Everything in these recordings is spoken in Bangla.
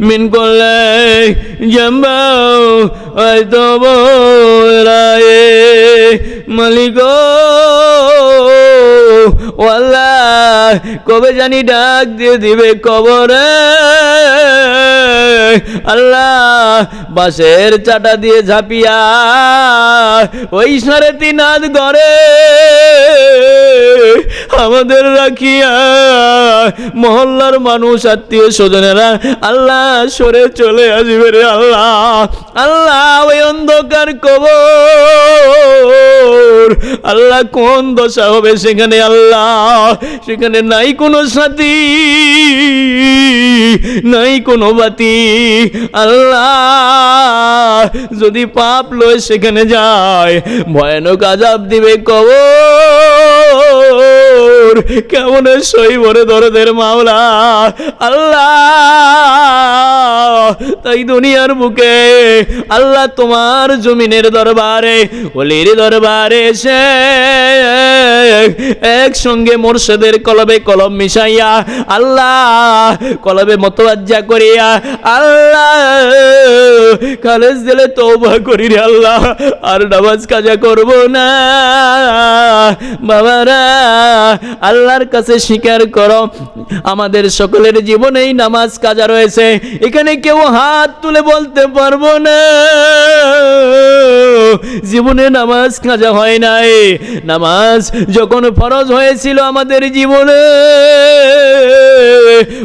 من كل جنبا ويتوب رأي ملكو والله কবে জানি ডাক দিয়ে দিবে কবরে? আল্লাহ বাঁশের চাটা দিয়ে ঝাঁপিয়া ওই সাড়ে তিন হাত ঘরে আমাদের রাখিয়া মহল্লার মানুষ, আত্মীয় স্বজনেরা, আল্লাহ সরে চলে আসবে রে আল্লাহ। আল্লাহ ওই অন্ধকার কবর। আল্লাহ কোন দশা হবে সেখানে আল্লাহ? সেখানে নাই কোনো সাথী, নাই কোনো বাতি। আল্লাহ যদি পাপ লয় সেখানে যায়, ভয়ানক আজাব দিবে কবর। কেমন সই ভরে দরদের মাওলা? আল্লাহ, তাই দুনিয়ার বুকে আল্লাহ তোমার জমিনের দরবারে ওলির দরবারে সে একসঙ্গে মোর্শেদের কলবে কলম মিশাইয়া, আল্লাহ, কলবে মতবাজ্জা করিয়া, আল্লাহ খালেজ দিলে তৌবা করি রে আল্লাহ, আর নামাজ কাজা করব না। বাবারা আল্লাহর কাছে স্বীকার করো। আমাদের সকলের জীবনেই নামাজ কাজা রয়েছে। এখানে কেউ হাত তুলে বলতে পারব না। জীবনে নামাজ কাজা হয় নাই। নামাজ যখন ফরজ হয়েছিল আমাদের জীবনে,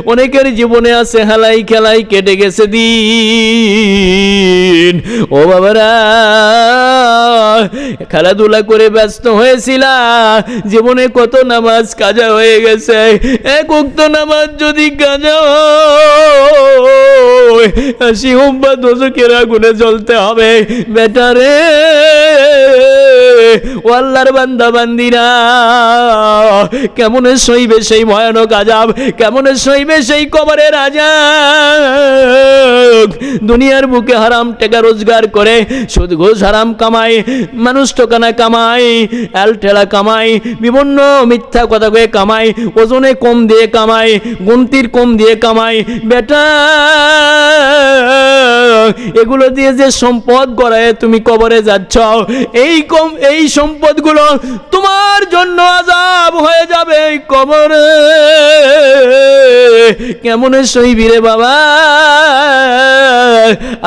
অনেকের জীবনে আছে হেলাই খেলাই কেটে গেছে দিন। ও বাবারা খেলাধুলা করে ব্যস্ত হয়েছিল। জীবনে কত নামাজ কাজা হয়ে গেছে। এক উক্ত নামাজ যদি কাজা হাসি হুম্বা দোষকের আগুনে জ্বলতে হবে। বেটারে ও আল্লাহর বান্দা, বান্দিরা, কেমন সইবে সেই ভয়ানক আজাব কেমন সইবে সেই কবরের আজাব দুনিয়ার বুকে হারাম টাকা রোজগার করে, সুদ, ঘুষ, হারাম কামাই মানুষ টোকানা কামাই ঠেলা কামাই, বিভিন্ন মিথ্যা কথা কয়ে কামাই, ওজনে কম দিয়ে কামাই গুনতির কম দিয়ে কামাই। বেটা এগুলো দিয়ে যে সম্পদ গড়ায় তুমি কবরে যাচ্ছ, এই কম এই সম্পদগুলো তোমার জন্য আজাব হয়ে যাবে এই কবরে। কেমন সইবি রে বাবা?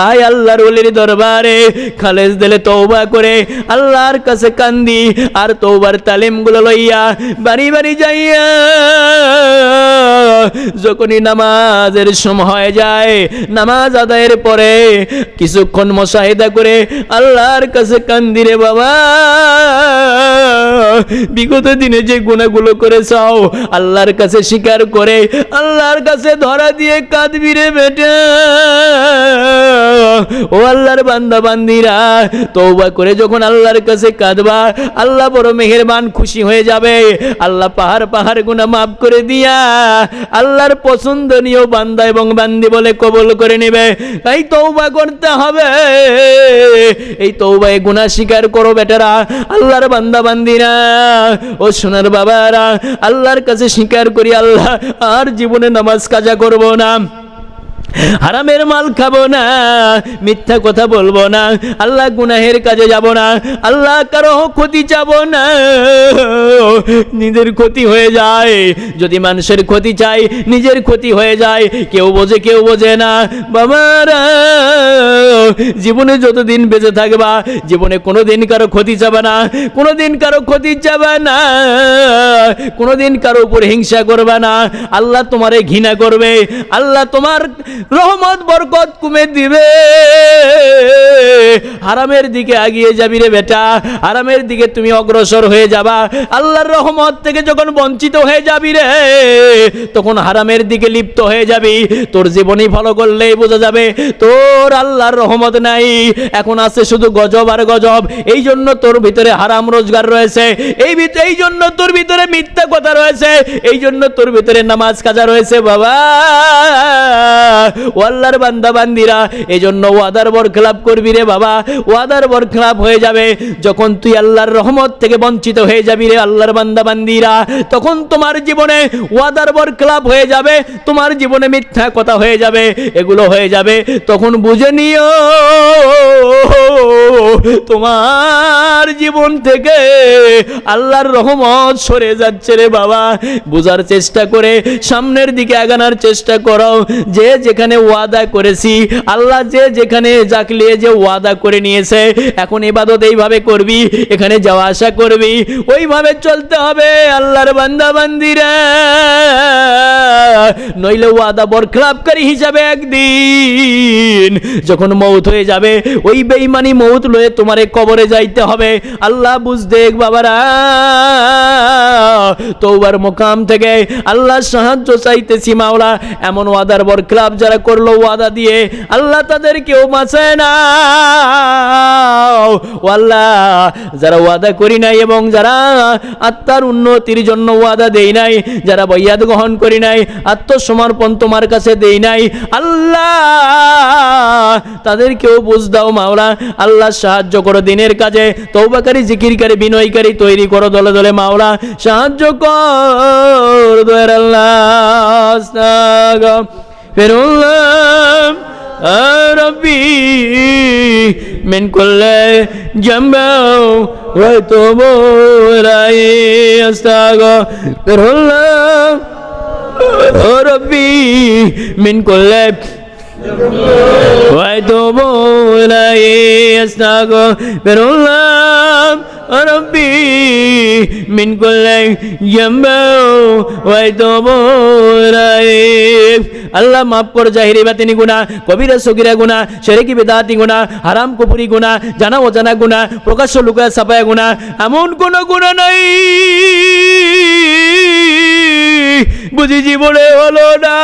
আয় আল্লাহর ওলির দরবারে খালেজ দিলে তৌবা করে, আল্লাহর কাছে কান্দি, আর তৌবার তালিমগুলো লইয়া বাড়ি বাড়ি যাইয়া, যখনই নামাজের সময় যায়, নামাজ আদায়ের পরে কিছুক্ষণ মশাহিদা করে আল্লাহর কাছে কান্দি রে বাবা। বিগত দিনে যে গুণাগুলো করেছাও, আল্লাহর কাছে স্বীকার করে আল্লাহর কাছে ধরা দিয়ে কাঁদবি রে বেটা। ও আল্লাহর বান্দা বান্দিরা তৌবা করে যখন আল্লাহর কাছে কাঁদবা, আল্লাহ বড় মেহেরবান খুশি হয়ে যাবে। আল্লাহ পাহাড় পাহাড় গুণা মাফ করে দিয়া আল্লাহর পছন্দনীয় বান্দা এবং বান্দি বলে কবল করে নেবে। তাই তৌবা করতে হবে। এই তৌবায় গুণা স্বীকার করো বেটারা, আল্লাহর বান্দা বান্দিরা ও সোনার বাবারা, আল্লাহর কাছে স্বীকার করি আল্লাহ, আর জীবনে নামাজ কাজা করব না। হারামের মাল খাব না, মিথ্যা কথা বলব না, আল্লাহ গুনাহের কাজে যাব না, আল্লাহ কারও ক্ষতি চাবো না। নিজের ক্ষতি হয়ে যায়, যদি মানুষের ক্ষতি চাই, নিজের ক্ষতি হয়ে যায়, কেউ বোঝে কেউ বোঝে না। বাবারা, জীবনে যতদিন বেঁচে থাকবা, জীবনে কোনোদিন কারও ক্ষতি চাবে না, কোনোদিন কারও ক্ষতি চাবে না, কোনোদিন কারও উপর হিংসা করবে না। আল্লাহ তোমারে ঘৃণা করবে, আল্লাহ তোমার রহমত, বরকত কমে দিবে। হারামের দিকে আগিয়ে যাবি রে বেটা। হারামের দিকে তুমি অগ্রসর হয়ে যাবা। আল্লাহর রহমত থেকে যখন বঞ্চিত হয়ে যাবি রে, তখন হারামের দিকে লিপ্ত হয়ে যাবি। তোর জীবনই ভালো করলেই বোঝা যাবে। তোর আল্লাহর রহমত নাই। এখন আছে শুধু গজব আর গজব। এই জন্য তোর ভিতরে হারাম রোজগার রয়েছে। এই এই জন্য তোর ভিতরে মিথ্যা কথা রয়েছে। এই জন্য তোর ভিতরে নামাজ কাজা রয়েছে, বাবা। ও আল্লাহর বান্দা বান্দিরা এই জন্য ওয়াদার বর খেলাপ করবি রে বাবা। ওয়াদার বর খেলাপ হয়ে যাবে। যখন তুই আল্লাহর রহমত থেকে বঞ্চিত হয়ে যাবি রে আল্লাহর বান্দা বান্দিরা তখন তোমার জীবনে ওয়াদার বর খেলাপ হয়ে যাবে, তোমার জীবনে মিথ্যা কথা হয়ে যাবে, এগুলো হয়ে যাবে। তখন বুঝে নিও, তোমার জীবন থেকে আল্লাহর রহমত সরে যাচ্ছে রে বাবা। বোঝার চেষ্টা করে, সামনের দিকে আগানোর চেষ্টা করো। যে যেখানে ওয়াদা করেছি, আল্লাহ যে যেখানে জাকলিয়ে যে ওয়াদা করে নিয়েছে, এখন ইবাদত এইভাবে করবি, এখানে যাওয়া আসা করবি, ওইভাবে চলতে হবে, আল্লাহর বান্দা বান্দিরা। নইলে ওয়াদা বরখলাপকারী হিসাবে একদিন, যখন মৌত হয়ে যাবে, ওই বেঈমানি মৌত লয়ে তোমারে কবরে যাইতে হবে। আল্লাহ বুঝ দেখ বাবারা তৌবার মোকাম থেকে আল্লাহ সাহায্য চাইতেছি মাওলা, এমন ওয়াদার বরখলাপ যারা করল ওয়াদা দিয়ে, আল্লাহ তাদেরকেও বাঁচায় না আল্লাহ, যারা ওয়াদা করি নাই এবং যারা আত্মার উন্নতির জন্য ওয়াদা দেই নাই, যারা বৈয়াদ গ্রহণ করি নাই, আত্মসমর্পণ তোমার কাছে দেই নাই, আল্লাহ, তাদেরকেও বুঝ দাও মাওলা। আল্লাহ সাহায্য করো দিনের কাজে তৌবাকারী জিকিরকারী, বিনয়কারী তৈরি করো দলে দলে মাওলা। সাহায্য কর দয়ার আল্লাহ ফেরুল্লাহ ربي من كل جنب وتوب إليه أستغفر الله ربي من كل وأتوب إليه أستغفر الله ربي من كل جنب وأتوب إليه আল্লাহ মাফ কর জাহিরি বাতিনি গুণা কবিরা সগিরা গুণা শেরেকি বেদাতি গুণা হারাম কুপুরি গুণা জানা অজানা গুণা প্রকাশ্য লুকায় সাপায়া গুণা এমন কোন গুণা নাই। বুঝি জীবনে হলো না।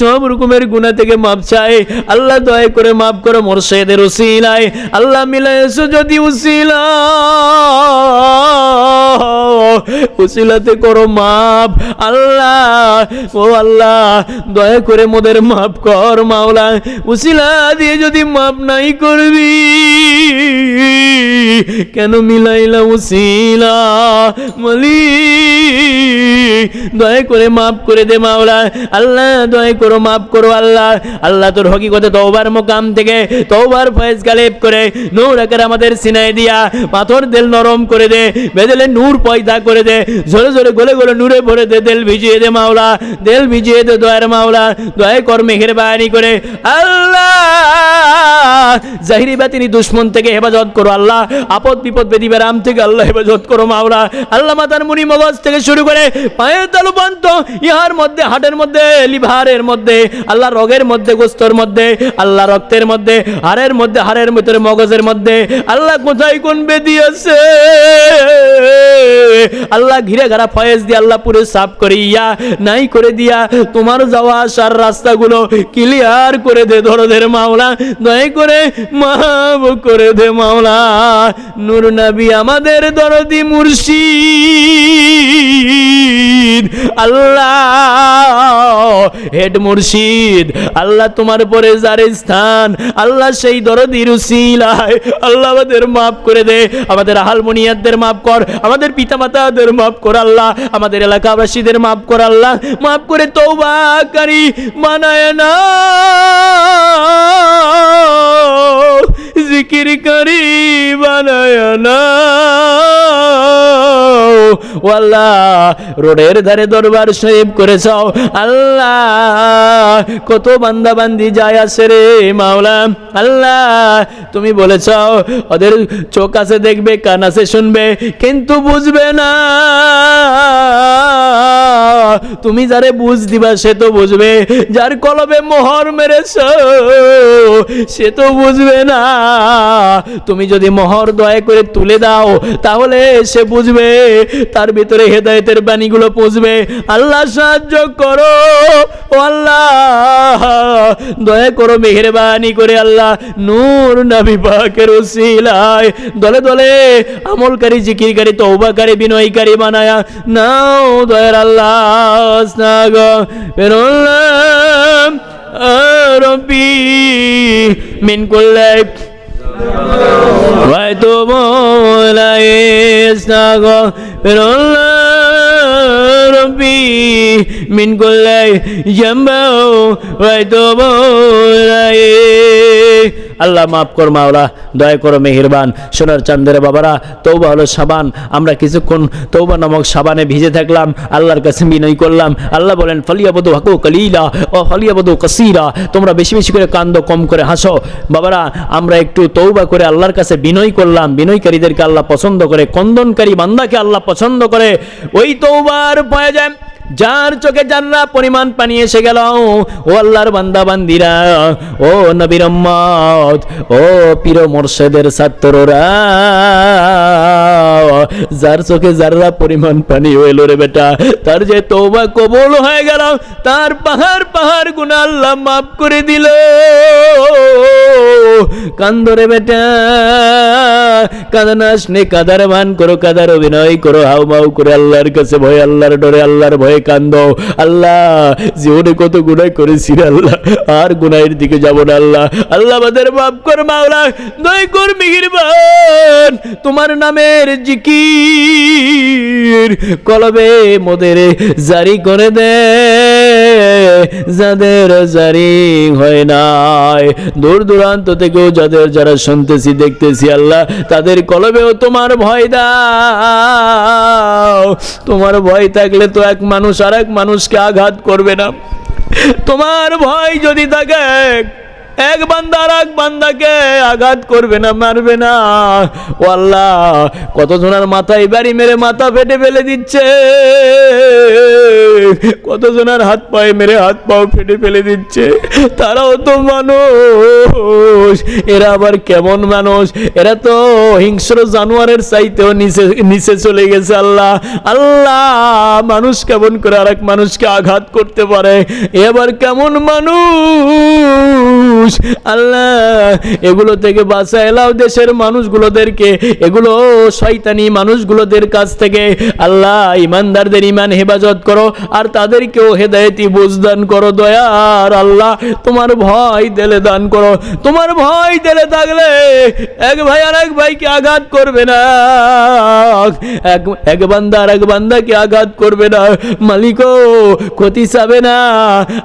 সব রকমের গুণা থেকে মাপ চাই। আল্লাহ দয়া করে মাফ করো মোরশেদের উসিলায়। আল্লাহ মিলাইছো যদি উসিলা উসিলাতে করো মাপ। আল্লাহ, ও আল্লাহ, দয়া করে মোদের মাফ কর মাওলা। উসিলা দিয়ে যদি মাপ নাই করবি, কেন মিলাইলা উসিলা মালি দয়া করে মাফ করে দে মাওলা। আল্লাহ, দয়া করো মাফ করো আল্লাহ। আল্লাহ তোর হকিকতে তওবার মোকাম থেকে তওবার ফয়েজ গালেব করে। নূর আকার আমাদের সিনাই দিয়া পাথর দিল নরম করে দে বেদেলে নূর পয়দা করে দে। জোরে জোরে গলে গলে নূরে ভরে দে। দেল ভিজিয়ে দে মাওলা, দেল ভিজিয়ে দে দয়ার মাওলা, দয়া কর মেহের বায়ানি করে। আল্লাহ, জাহিরি বাতিনি দুশ্মন থেকে হেফাজত করো আল্লাহ। আপদ বিপদ বেদি বেরাম থেকে আল্লাহ হেফাজত করো মাওলা। আল্লাহ মাতার মুনি মগজ থেকে শুরু করে পায়ের তালু পর্যন্ত, ইহার মধ্যে, হাটের মধ্যে, লিভারের মধ্যে, আল্লাহ রগের মধ্যে, গোস্তর মধ্যে, আল্লাহ রক্তের মধ্যে, হাড়ের মধ্যে, হাড়ের ভিতরে মগজের মধ্যে, আল্লাহ কোথায় কোন বেদি আছে? আল্লাহ ঘিরে ঘাড়া ফয়েজ দিয়ে আল্লাহ পুরে সাফ করে ইয়া নাই করে দিয়া তোমার যাওয়া আসার রাস্তাগুলো ক্লিয়ার করে দে ধরদের মাওলা, দয়া করে মাফ করে দে মাওলা। নূর নবী আমাদের দরদি মুর্শিদ, আল্লাহ হেড মুর্শিদ, আল্লাহ তোমার পরে যার স্থান, আল্লাহ সেই দরদি রুসিলায় আল্লাহ আমাদের মাফ করে দে, আমাদের হালমোনিয়াদের মাফ কর, আমাদের পিতামাতাদের মাফ কর আল্লাহ, আমাদের এলাকাবাসীদের মাফ কর আল্লাহ, মাফ করে তৌবাকারী বানায় না জিকির করি, বানায় না রোডের ধারে দরবার শরীফ করেছ। আল্লাহ, কত বান্দা বান্দি যায় আসে রে মাওলা। আল্লাহ, তুমি বলেছ, ওদের চোখ আছে দেখবে, কান আছে শুনবে, কিন্তু বুঝবে না। তুমি যারে বুঝ দিবা, সে তো বুঝবে। যার কলবে মোহর মেরেছ, সে তো বুঝবে না। তুমি যদি মোহর দয়া করে তুলে দাও, তাহলে সে বুঝবে, তার ভিতরে হেদায়েতের বাণীগুলো পৌঁছবে আল্লাহ সাহায্য করো আল্লাহ। দয়া করো মেহেরবানি করে আল্লাহ নূর নবী পাকের উসিলায় দলে দলে আমলকারী, জিকিরকারী তৌবাকারী বিনয়কারী বানায়া নাও দয়ার আল্লাহ স্নাগ। রব্বি, মিন কুল্লি وأتوب إليه أستغفر الله ربي من كل ذنب وأتوب إليه আল্লাহ মাফ কর মাওলা, দয়া করো মেহেরবান। সোনার চান্দের বাবারা তৌবা হলো সাবান। আমরা কিছুক্ষণ তৌবা নামক সাবানে ভিজে থাকলাম, আল্লাহর কাছে বিনয় করলাম। আল্লাহ বলেন, ফলিয়াবদু হাকু কলিলা, ও ফলিয়াবদু কসিরা, তোমরা বেশি বেশি করে কান্দ, কম করে হাসো। বাবারা, আমরা একটু তৌবা করে আল্লাহর কাছে বিনয় করলাম। বিনয়কারীদেরকে আল্লাহ পছন্দ করে, কন্দনকারী বান্দাকে আল্লাহ পছন্দ করে। ওই তৌবার পাওয়া যায়। যার চোখে জান্না পরিমাণ পানি এসে গেল, ও আল্লাহর বান্দা বান্দিরা ও নবীর ও পীর মোর্শেদের ছাত্ররা, যার চোখে যাররা পরিমাণ পানি হইল রে বেটা, তার যে তৌবা কবুল হয়ে গেল, তার পাহাড় পাহাড় গুণ আল্লাহ মাফ করে দিল। কান্দরে বেটা, কাদানাস নে, কাদার মান করো, কাদার অভিনয় করো, হাউ মাউ করে আল্লাহর কাছে ভয়, আল্লাহর ডরে আল্লাহর ভয়ে আল্লাহ, জীবনে কত আল্লাহ। আর দিকে যাব না আল্লাহ। আল্লাহ আমাদের কর মাওলা, দয় কর তোমার নামের জিকির কলবে মোদের জারি করে দে। যাদের জারি হয় নাই, দূর দূরান্ত থেকেও যাদের যারা শুনতেছি, দেখতেছি আল্লাহ, তাদের কলবেও তোমার ভয় দাও। তোমার ভয় থাকলে তো এক মানুষ আর এক মানুষকে আঘাত করবে না। তোমার ভয় যদি থাকে এক বান্দা আর এক বান্দাকে আঘাত করবে না, মারবে না। ও আল্লাহ, কতজনের মাথায় বাড়ি মেরে মাথা ফেটে ফেলে দিচ্ছে? কতজনের হাত পায়ে মেরে হাত পাও ফেটে ফেলে দিচ্ছে? তারাও তো মানুষ। এরা আবার কেমন মানুষ? এরা তো হিংস্র জানোয়ারের চাইতেও নিচে নিচে চলে গেছে আল্লাহ। আল্লাহ, মানুষ কেমন করে আর এক মানুষকে আঘাত করতে পারে? এ আবার কেমন মানুষ? আল্লাহ, এগুলো থেকে বাঁচা এলাও দেশের মানুষগুলোদেরকে। এগুলো শয়তানি মানুষগুলোদের কাছ থেকে। আল্লাহ, ইমানদারদের ইমান হেফাজত করো, আর তাদেরকেও হেদায়তি বুঝদান করো, দয়ার আল্লাহ। তোমার ভয় দিলে দান করো। তোমার ভয় দিলে থাকলে এক ভাই আর এক ভাইকে আঘাত করবে না। এক এক বান্দা আর এক বান্দাকে আঘাত করবে না। মালিকও ক্ষতি চাবে না।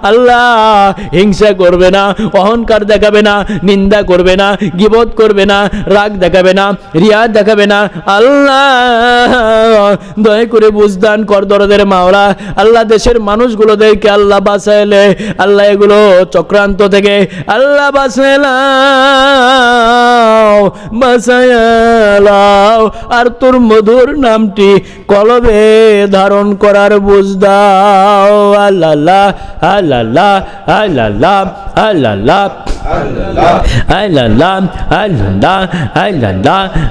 আল্লাহ হিংসা করবে না। অহংকার দেখাবে না, নিন্দা করবে না, গিবত করবে না, রাগ দেখাবে না রিয়া দেখাবে না। আল্লাহ, দয়া করে বুঝদান কর দরদের মাওলা। আল্লাহ দেশের মানুষগুলোদেরকে আল্লাহ বাঁচাইলে আল্লাহ এগুলো চক্রান্ত থেকে আল্লাহ লাও। আর তোর মধুর নামটি কলবে ধারণ করার বুঝ দাও। আল্লাহ আল্লাহ আল্লাহ আল্লাহ আল্লাহ আল্লাহ আল্লাহ আল্লাহ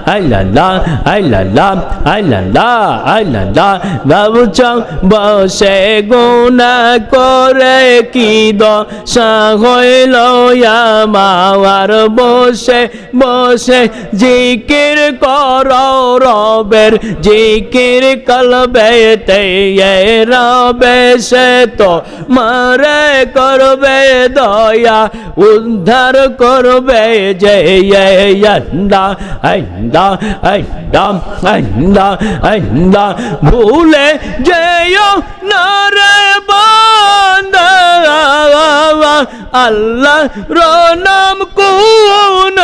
আল্লাহ আল্লাহ আল্লাহ বাবু চং বসে গুণা করে কি দশা হইল আমার বসে বসে জিকির কর রবের জিকির কলবে তে রবে সে তো মারে করবে দয়া উদ্ধার করবে যে আন্দা আন্দা আন্দা আন্দা আন্দা ভুলে যেও না আল্লাহ রনাম কোন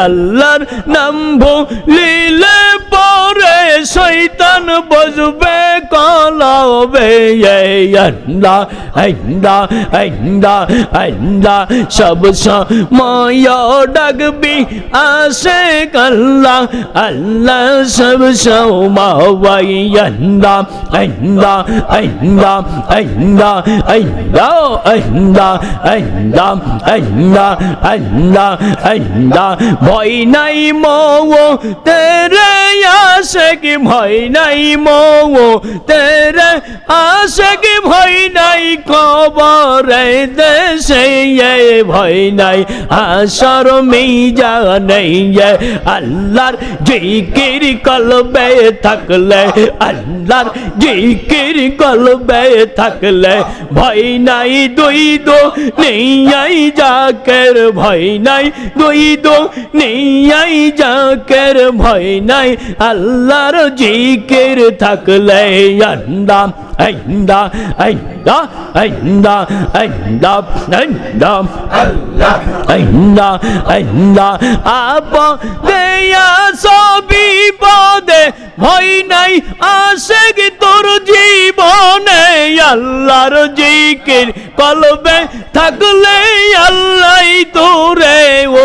আল্লাহর নাম ভুলিলে পরে শৈতান বজবে হবে আল্লাহ আল্লাহ আল্লাহ আল্লাহ সব সময় ডাকবি আসে আল্লাহ আল্লাহ সব সময় আল্লাহ আল্লাহ আল্লাহ আল্লাহ আল্লাহ আল্লাহ আল্লাহ আল্লাহ আল্লাহ আল্লাহ ভয় নাই মো তেরে আশেক, ভয় নাই মো তেরে আশেক, ভয় নাই খবরে দেশে ভয় নাই আসর মিজা নেই আল্লাহর জিকির কলবে থাকলে, আল্লাহর জিকির কলবে থাকলে ভয় নাই, দুই দো নেই আই জাকের, ভয় নাই, দুই দো নেই আই জাকের, ভয় নাই। আল্লাহর জিকির থাকলে আল্লাহ عند عند عند عند عند عند عند আপদে আসবি পদে ভয় নাই আসে কি তোর জীবনে আল্লাহর জিকির কলবে থাকলে আল্লাহ তোরে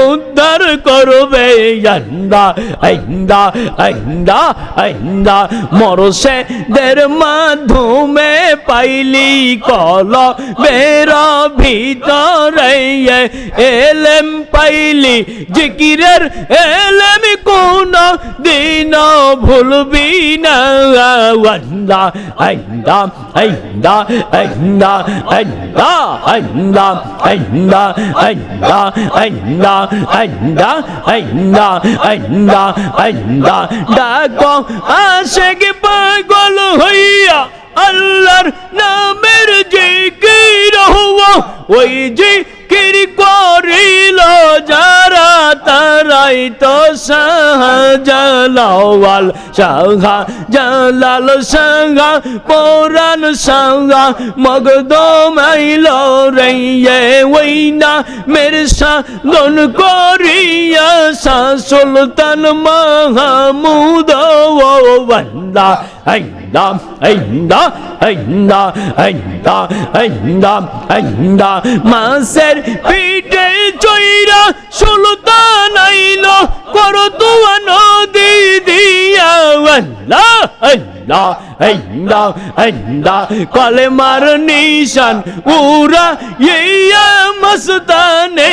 উদ্ধার করবে আন্দা আন্দা আন্দা আন্দা মরসে দের মাধু মাধ্যমে পাইলি কল বের ভিতরে এলেম পাইলি জিকিরের এলেম কোন দিন ভুলবি না আইন্দা আইন্দা আইন্দা আইন্দা আইন্দা আইন্দা আইন্দা আইন্দা আইন্দা আইন্দা আইন্দা ডাকো আশেক পাগল হইয়া আল্লাহর নামের যে গিরহ ওই যে কির করিল যায়। যারা তারাই তো শাহজালাওয়াল শাহা জালাল শাহা পরান শাহা মগদম আইল রে ওই না মের সাধন করিয়া সা সুলতান মাহমুদ, ও বন্দা, আইন্দা আইন্দা আইন্দা আইন্দা আইন্দা আইন্দা। মাসের পিঠে চৈরা সুলতান আইল কর তুয়া নদী দিয়া। আল্লাহ আল্লাহ আল্লাহ আল্লাহ কলেমার নিশান উরা ইয়া মস্তানে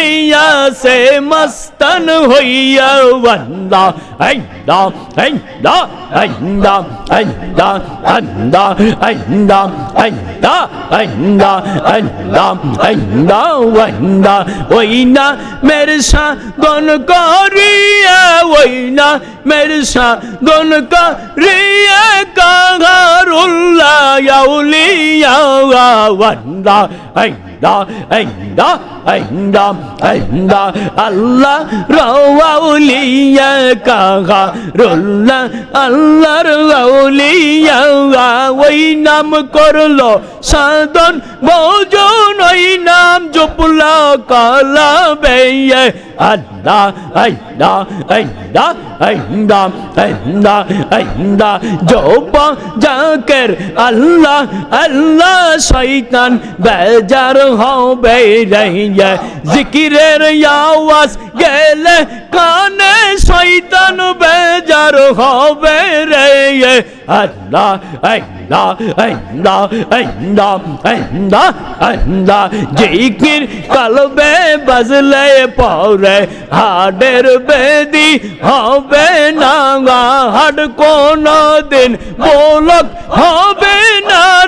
সে মস্তান হইয়া আল্লাহ আল্লাহ আল্লাহ আল্লাহ আল্লাহ আল্লাহ আল্লাহ আল্লাহ আল্লাহ আল্লাহ আল্লাহ আল্লাহ ওই না মেরে সাগন করিয়া ওই না মেরে সাগন করিয়া কাগারুল্লাহ அருள்ல யௌலியா வந்தா ஐ আল্লাহ রওয়াউলিয়া কাহা, রোল্লা আল্লাহ রওয়াউলিয়া ওই নাম করল সাধন, ভোজন, ওই নাম জপলা কালা বেয়ে আন্দা আন্দা আন্দা আন্দা আন্দা আন্দা জোপা জাকের আল্লাহ আল্লাহ শৈতান বেজার हों बे रही है। ज़िक्र यावस गेले काने शैतान बेजार हों बे रही है। अल्लाह अल्लाह अल्लाह अल्लाह अल्लाह अल्लाह। ज़िक्र कलबे बजले पौरे। हाडेर बेदी हों बे नागा। हड को दिन बोलक हों बे ना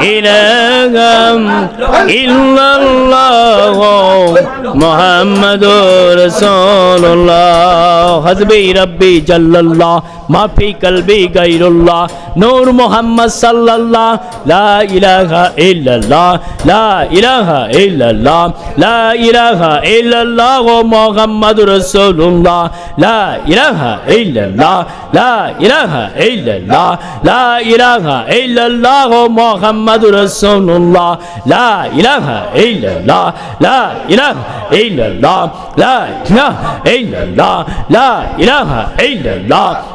إله إلا الله محمد رسول الله حسبي ربي جل الله ما في قلبي غير illallah la ilaha illallah la ilaha illallah la ilaha illallah muhammadur rasulullah la ilaha illallah la ilaha illallah la ilaha illallah muhammadur rasulullah la ilaha illallah la ilaha illallah la ilaha illallah la ilaha illallah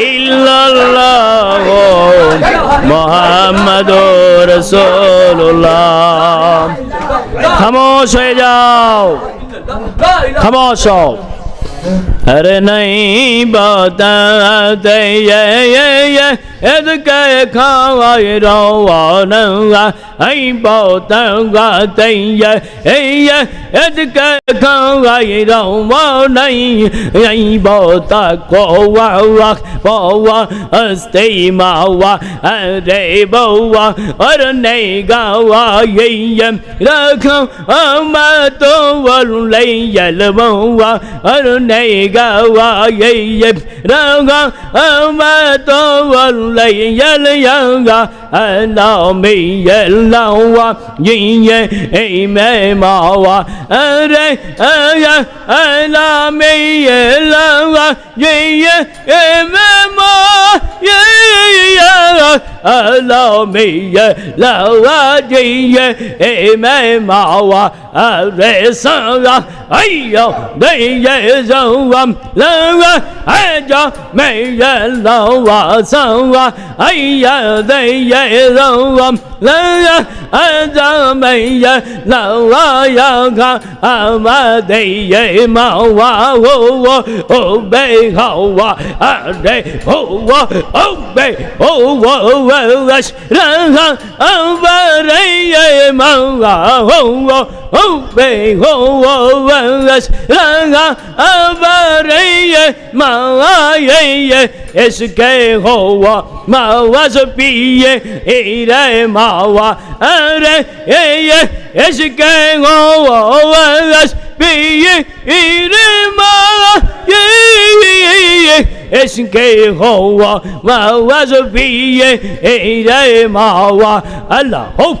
ইল্লাল্লাহ মোহাম্মদুর রাসূলুল্লাহ। খামোশ হয়ে যাও। খামোশ হও। अरे नहीं बताते ये ये ये इद के खावाई रवाना आई बतागा ते ये ये इद के खावाई रवाना आई बता को वाह बवा हस्ते मावा अरे बवा और नहीं गावा ये ये रखो हम तो वरुले यलवा और नहीं gawayayim raga amato walay ye anami yalawa yinye ime mawa ye aya anami yalawa yinye ime mawa yinye anami ye yinye ime mawa re sa ra ai yo de ye zo am la ra ai yo me ye lo wa sa ra ai ya de ye zo am 呀啦哇呀嘎啊嘛得耶嘛哇哦哦哦贝好哇啊得哦哇哦贝哦哇哇哇啦哈啊哇得耶嘛哇哦哦哦贝哦哇哇哇啦哈啊哇得耶嘛哇耶耶 SK 好哇嘛哇是毕业一来嘛。啊，哎哎耶，也是给我我问了，比一一日嘛，一一一。es que hoa wa wa bi e e ma wa ala hope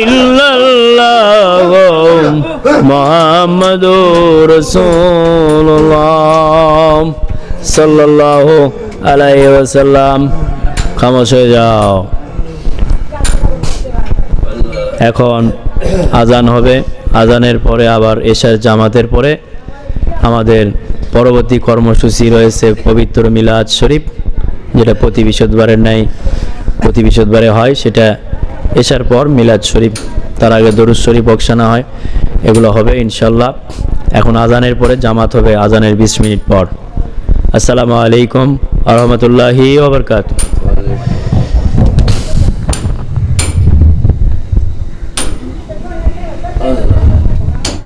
ইল্লাল্লাহ মুহাম্মাদুর রাসূলুল্লাহ সাল্লাল্লাহু আলাইহি ওয়াসাল্লাম। খামোশ হয়ে যাও। এখন আজান হবে। আজানের পরে আবার এশার জামাতের পরে আমাদের পরবর্তী কর্মসূচি রয়েছে পবিত্র মিলাদ শরীফ, যেটা প্রতি বিশদবারের নাই প্রতি বিশদবারে হয়, সেটা এশার পর মিলাদ শরীফ, তার আগে দরুদ শরীফ বক্সানা হয়। এগুলো হবে ইনশাল্লাহ এখন আজানের পরে জামাত হবে আজানের বিশ মিনিট পর। আসসালামু আলাইকুম আ রহমতুল্লাহি